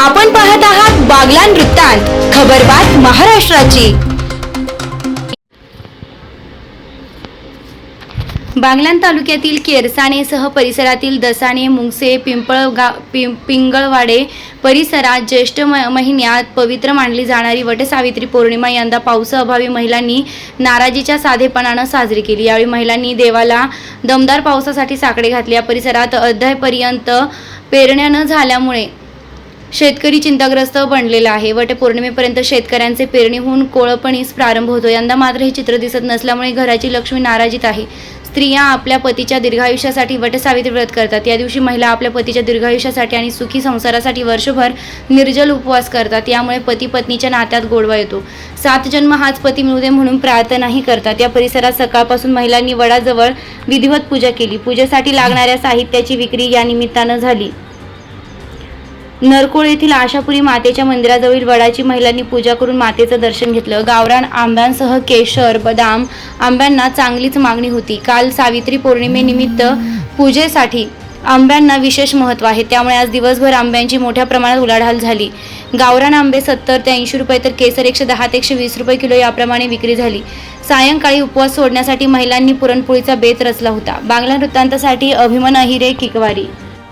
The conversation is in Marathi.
आपण पाहत आहात बागलान वृत्तांत खबरबात महाराष्ट्राची. बागलान तालुक्यातील केरसाणेसह परिसरातील दसाणे मुंगसे पिंपळगा पिं पिंगळवाडे परिसरात ज्येष्ठ म महिन्यात पवित्र मानली जाणारी वटसावित्री पौर्णिमा यंदा पावसाअभावी महिलांनी नाराजीच्या साधेपणानं साजरी केली. यावेळी महिलांनी देवाला दमदार पावसासाठी साकडे घातले. या परिसरात अध्यायपर्यंत पेरण्या न झाल्यामुळे शेतकरी चिंताग्रस्त बनलेला आहे. वटपौर्णिमेपर्यंत शेतकऱ्यांचे पेरणी होऊन कोळपणीस प्रारंभ होतो यंदा मात्र हे चित्र दिसत नसल्यामुळे घराची लक्ष्मी नाराजीत आहे. स्त्रिया आपल्या पतीच्या दीर्घायुष्यासाठी वटसावित्री व्रत करतात. या दिवशी महिला आपल्या पतीच्या दीर्घायुष्यासाठी आणि सुखी संसारासाठी वर्षभर निर्जल उपवास करतात. यामुळे पती पत्नीच्या नात्यात गोडवा येतो. सात जन्म हाच पती मिळू दे म्हणून प्रार्थनाही करतात. या परिसरात सकाळपासून महिलांनी वडाजवळ विधिवत पूजा केली. पूजेसाठी लागणाऱ्या साहित्याची विक्री या निमित्तानं झाली. नरकोळ येथील आशापुरी मातेच्या मंदिराजवळील वडाची महिलांनी पूजा करून मातेचं दर्शन घेतलं. गावरान आंब्यांसह केशर बदाम आंब्यांना चांगलीच मागणी होती. काल सावित्री पौर्णिमेनिमित्त पूजेसाठी आंब्यांना विशेष महत्त्व आहे. त्यामुळे आज दिवसभर आंब्यांची मोठ्या प्रमाणात उलाढाल झाली. गावरान आंबे सत्तर ते ऐंशी रुपये तर केसर एकशे दहा ते एकशे वीस रुपये किलो याप्रमाणे विक्री झाली. सायंकाळी उपवास सोडण्यासाठी महिलांनी पुरणपोळीचा बेत रचला होता. बांगला वृत्तांतासाठी अभिमन अहिरे किकवारी